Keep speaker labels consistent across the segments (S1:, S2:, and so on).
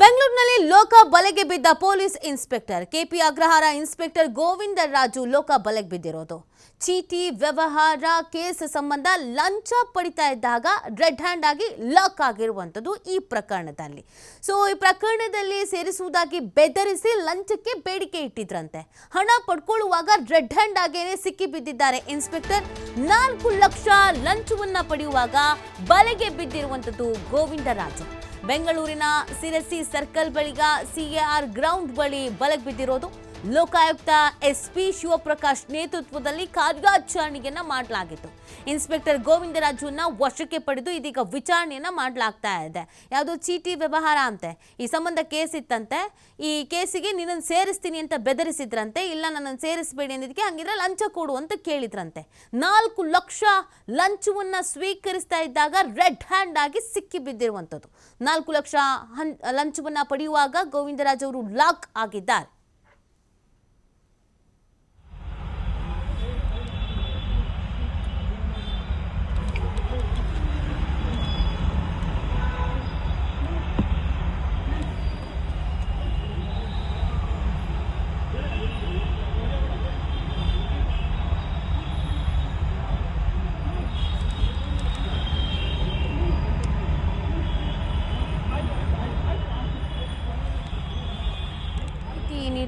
S1: ಬೆಂಗಳೂರಿನಲ್ಲಿ ಲೋಕ ಬಲೆಗೆ ಬಿದ್ದ police inspector. KP Agrahara inspector Govinda Raju ಲೋಕ ಬಲೆಗೆ ಬಿದ್ದಿರೋದು. ಚೀಟಿ, ವ್ಯವಹಾರ, ಕೇಸ್ ಸಂಬಂಧ ಲಂಚ ಪಡಿತಾ ಇದ್ದಾಗ ರೆಡ್ ಹ್ಯಾಂಡ್ ಆಗಿ ಲಾಕ್ ಆಗಿರುವಂಥದ್ದು ಈ ಪ್ರಕರಣದಲ್ಲಿ. ಸೊ, ಈ ಪ್ರಕರಣದಲ್ಲಿ ಸೇರಿಸುವುದಾಗಿ ಬೆದರಿಸಿ ಲಂಚಕ್ಕೆ ಬೇಡಿಕೆ ಇಟ್ಟಿದ್ರಂತೆ. ಹಣ ಪಡ್ಕೊಳ್ಳುವಾಗ ರೆಡ್ ಹ್ಯಾಂಡ್ ಆಗೇನೆ ಸಿಕ್ಕಿ ಬಿದ್ದಿದ್ದಾರೆ ಇನ್ಸ್ಪೆಕ್ಟರ್. ನಾಲ್ಕು ಲಕ್ಷ ಲಂಚವನ್ನ ಪಡೆಯುವಾಗ ಬಲೆಗೆ ಬಿದ್ದಿರುವಂಥದ್ದು ಗೋವಿಂದರಾಜು ಬೆಂಗಳೂರಿನ ಸಿರಸಿ ಸರ್ಕಲ್ ಬಳಿಗ ಸಿಎಆರ್ ಗ್ರೌಂಡ್ ಬಳಿ ಬಲಗ್ ಬಿದ್ದಿರೋದು. ಲೋಕಾಯುಕ್ತ ಎಸ್ಪಿ ಶಿವಪ್ರಕಾಶ್ ನೇತೃತ್ವದಲ್ಲಿ ಕಾರ್ಯಾಚರಣೆಯನ್ನ ಮಾಡಲಾಗಿತ್ತು. ಇನ್ಸ್ಪೆಕ್ಟರ್ ಗೋವಿಂದರಾಜುವನ್ನ ವಶಕ್ಕೆ ಪಡೆದು ಇದೀಗ ವಿಚಾರಣೆಯನ್ನ ಮಾಡಲಾಗ್ತಾ ಇದೆ. ಯಾವುದು ಚೀಟಿ ವ್ಯವಹಾರ ಅಂತೆ. ಈ ಸಂಬಂಧ ಕೇಸ್ ಇತ್ತಂತೆ. ಈ ಕೇಸಿಗೆ ನಿನ್ನನ್ನು ಸೇರಿಸ್ತೀನಿ ಅಂತ ಬೆದರಿಸಿದ್ರಂತೆ. ಇಲ್ಲ ನನ್ನನ್ನು ಸೇರಿಸಬೇಡಿ ಅಂದಿದ್ದಕ್ಕೆ ಹಂಗಿದ್ರೆ ಲಂಚ ಕೊಡು ಅಂತ ಕೇಳಿದ್ರಂತೆ. ನಾಲ್ಕು ಲಕ್ಷ ಲಂಚವನ್ನ ಸ್ವೀಕರಿಸ್ತಾ ಇದ್ದಾಗ ರೆಡ್ ಹ್ಯಾಂಡ್ ಆಗಿ ಸಿಕ್ಕಿ ಬಿದ್ದಿರುವಂಥದ್ದು. ನಾಲ್ಕು ಲಕ್ಷ ಹನ್ ಲಂಚವನ್ನ ಪಡೆಯುವಾಗ ಗೋವಿಂದರಾಜ್ ಅವರು ಲಾಕ್ ಆಗಿದ್ದಾರೆ.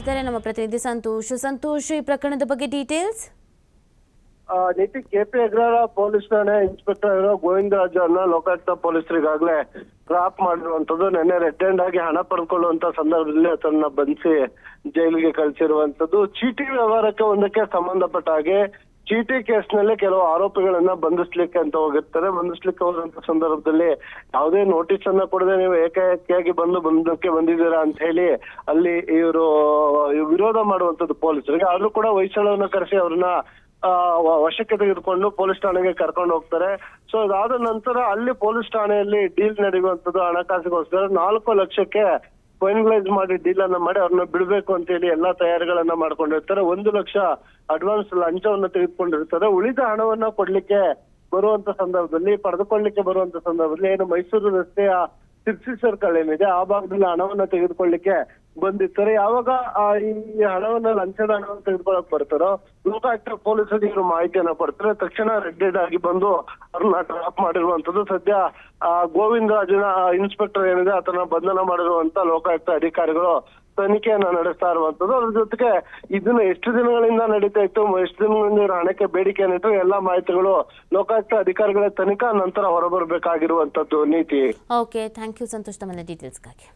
S1: ನೀಡ್ತಾರೆ ನಮ್ಮ ಪ್ರತಿನಿಧಿ ಸಂತೋಷ್. ಸಂತೋಷ್, ಈ ಪ್ರಕರಣದ ಬಗ್ಗೆ ಡೀಟೇಲ್ಸ್
S2: ನೀತಿ ಕೆಪಿ ಅಗ್ರಹಾರ ಪೊಲೀಸ್ ಠಾಣೆ ಇನ್ಸ್ಪೆಕ್ಟರ್ ಆಗಿರೋ ಗೋವಿಂದರಾಜ್ ಅವ್ರನ್ನ ಲೋಕಾಯುಕ್ತ ಪೊಲೀಸರು ಈಗಾಗಲೇ ಟ್ರಾಪ್ ಮಾಡಿರುವಂತದ್ದು ನಿನ್ನೆ ರೆಡ್ ಆಗಿ ಹಣ ಪಡ್ಕೊಳ್ಳುವಂತ ಸಂದರ್ಭದಲ್ಲಿ ಅದನ್ನ ಬಂಧಿಸಿ ಜೈಲಿಗೆ ಕಳಿಸಿರುವಂತದ್ದು ಚೀಟಿ ವ್ಯವಹಾರಕ್ಕೆ ಒಂದಕ್ಕೆ ಸಂಬಂಧಪಟ್ಟ ಹಾಗೆ ಚೀಟಿ ಕೇಸ್ನಲ್ಲಿ ಕೆಲವು ಆರೋಪಿಗಳನ್ನ ಬಂಧಿಸ್ಲಿಕ್ಕೆ ಅಂತ ಹೋಗಿರ್ತಾರೆ ಬಂಧಿಸ್ಲಿಕ್ಕೆ ಹೋದಂತ ಸಂದರ್ಭದಲ್ಲಿ ಯಾವುದೇ ನೋಟಿಸ್ ಅನ್ನ ಕೊಡದೆ ನೀವು ಏಕಾಏಕಿಯಾಗಿ ಬಂದು ಬಂಧಕ್ಕೆ ಬಂದಿದ್ದೀರಾ ಅಂತ ಹೇಳಿ ಅಲ್ಲಿ ಇವರು ವಿರೋಧ ಮಾಡುವಂತದ್ದು ಪೊಲೀಸರಿಗೆ. ಆದ್ರೂ ಕೂಡ ಹೊಯ್ಸಳವನ್ನ ಕರೆಸಿ ಅವ್ರನ್ನ ವಶಕ್ಕೆ ತೆಗೆದುಕೊಂಡು ಪೊಲೀಸ್ ಠಾಣೆಗೆ ಕರ್ಕೊಂಡು ಹೋಗ್ತಾರೆ. ಸೊ, ಅದಾದ ನಂತರ ಅಲ್ಲಿ ಪೊಲೀಸ್ ಠಾಣೆಯಲ್ಲಿ ಡೀಲ್ ನಡೆಯುವಂತದ್ದು ಹಣಕಾಸಿಗೋಸ್ಕರ ನಾಲ್ಕು ಲಕ್ಷಕ್ಕೆ ಫೈನಲೈಸ್ ಮಾಡಿ ಡೀಲ್ ಅನ್ನ ಮಾಡಿ ಅವ್ರನ್ನ ಬಿಡ್ಬೇಕು ಅಂತ ಹೇಳಿ ಎಲ್ಲಾ ತಯಾರಿಗಳನ್ನ ಮಾಡ್ಕೊಂಡಿರ್ತಾರೆ. ಒಂದು ಲಕ್ಷ ಅಡ್ವಾನ್ಸ್ ಲಂಚವನ್ನ ತೆಗೆದುಕೊಂಡಿರ್ತಾರೆ. ಉಳಿದ ಹಣವನ್ನ ಕೊಡ್ಲಿಕ್ಕೆ ಬರುವಂತ ಸಂದರ್ಭದಲ್ಲಿ, ಪಡೆದುಕೊಳ್ಳಿಕ್ಕೆ ಬರುವಂತ ಸಂದರ್ಭದಲ್ಲಿ ಏನು ಮೈಸೂರು ರಸ್ತೆಯ ಸಿರ್ಸಿ ಸರ್ಕಲ್ ಏನಿದೆ, ಆ ಭಾಗದಲ್ಲಿ ಹಣವನ್ನ ತೆಗೆದುಕೊಳ್ಳಿಕ್ಕೆ ಬಂದಿರ್ತಾರೆ. ಯಾವಾಗ ಈ ಹಣವನ್ನ ಲಂಚದ ಹಣವನ್ನು ತೆಗೆದುಕೊಳ್ಳಕ್ ಬರ್ತಾರೋ ಲೋಕಾಯುಕ್ತ ಪೊಲೀಸರಿಗೆ ಇವರು ಮಾಹಿತಿಯನ್ನ ಪಡ್ತಾರೆ ತಕ್ಷಣ ರೆಡ್ಡೆಡ್ ಆಗಿ ಬಂದು ಅವ್ರನ್ನ ಟ್ರಾಪ್ ಮಾಡಿರುವಂತದ್ದು ಸದ್ಯ, ಆ ಗೋವಿಂದರಾಜನ ಇನ್ಸ್ಪೆಕ್ಟರ್ ಏನಿದೆ, ಆತನ ಬಂಧನ ಮಾಡಿರುವಂತ ಲೋಕಾಯುಕ್ತ ಅಧಿಕಾರಿಗಳು ತನಿಖೆಯನ್ನ ನಡೆಸ್ತಾ ಇರುವಂತದ್ದು ಅದ್ರ ಜೊತೆಗೆ ಇದನ್ನ ಎಷ್ಟು ದಿನಗಳಿಂದ ನಡೀತಾ ಇತ್ತು, ಎಷ್ಟು ದಿನಗಳಿಂದ ಇವ್ರ ಹಣಕ್ಕೆ ಬೇಡಿಕೆ ಏನಿತ್ತು, ಎಲ್ಲಾ ಮಾಹಿತಿಗಳು ಲೋಕಾಯುಕ್ತ ಅಧಿಕಾರಿಗಳ ತನಿಖಾ ನಂತರ ಹೊರಬರಬೇಕಾಗಿರುವಂತದ್ದು ನೀತಿ.
S1: Okay thank you Santosh. ತಮ್ಮ ಡೀಟೇಲ್ಸ್ಗಾಗಿ